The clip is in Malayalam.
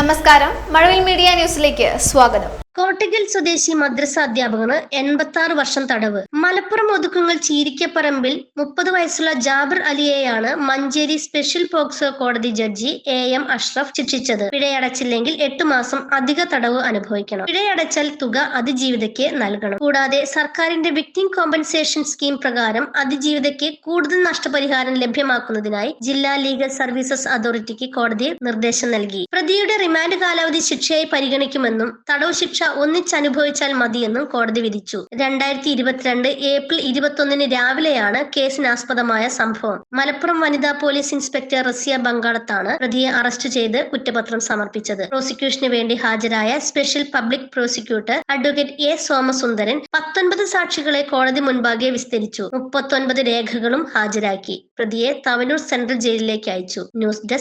നമസ്കാരം. മഴവിൽ മീഡിയ ന്യൂസിലേക്ക് സ്വാഗതം. കോട്ടയ്ക്കൽ സ്വദേശി മദ്രസ അധ്യാപകന് എൺപത്തി ആറ് വർഷം തടവ്. മലപ്പുറം ഒതുക്കുങ്ങൾ ചീരിക്കപ്പറമ്പിൽ മുപ്പത് വയസ്സുള്ള ജാബിർ അലിയെയാണ് മഞ്ചേരി സ്പെഷ്യൽ പോക്സോ കോടതി ജഡ്ജി എ എം അഷ്റഫ് ശിക്ഷിച്ചത്. പിഴയടച്ചില്ലെങ്കിൽ എട്ട് മാസം അധിക തടവ് അനുഭവിക്കണം. പിഴയടച്ചാൽ തുക അതിജീവിതയ്ക്ക് നൽകണം. കൂടാതെ സർക്കാരിന്റെ വിക്ടിം കോമ്പൻസേഷൻ സ്കീം പ്രകാരം അതിജീവിതയ്ക്ക് കൂടുതൽ നഷ്ടപരിഹാരം ലഭ്യമാക്കുന്നതിനായി ജില്ലാ ലീഗൽ സർവീസസ് അതോറിറ്റിക്ക് കോടതി നിർദ്ദേശം നൽകി. പ്രതിയുടെ റിമാൻഡ് കാലാവധി ശിക്ഷയായി പരിഗണിക്കുമെന്നും തടവ് ശിക്ഷ ഒന്നിച്ചനുഭവിച്ചാൽ മതിയെന്നും കോടതി വിധിച്ചു. രണ്ടായിരത്തി ഇരുപത്തിരണ്ട് ഏപ്രിൽ ഇരുപത്തൊന്നിന് രാവിലെയാണ് കേസിനാസ്പദമായ സംഭവം. മലപ്പുറം വനിതാ പോലീസ് ഇൻസ്പെക്ടർ റസിയ ബംഗാളത്താണ് പ്രതിയെ അറസ്റ്റ് ചെയ്ത് കുറ്റപത്രം സമർപ്പിച്ചത്. പ്രോസിക്യൂഷന് വേണ്ടി ഹാജരായ special public prosecutor advocate A Somasundaran പത്തൊൻപത് സാക്ഷികളെ കോടതി മുൻപാകെ വിസ്തരിച്ചു. മുപ്പത്തൊൻപത് രേഖകളും ഹാജരാക്കി. പ്രതിയെ തവനൂർ സെൻട്രൽ ജയിലിലേക്ക് അയച്ചു. News desk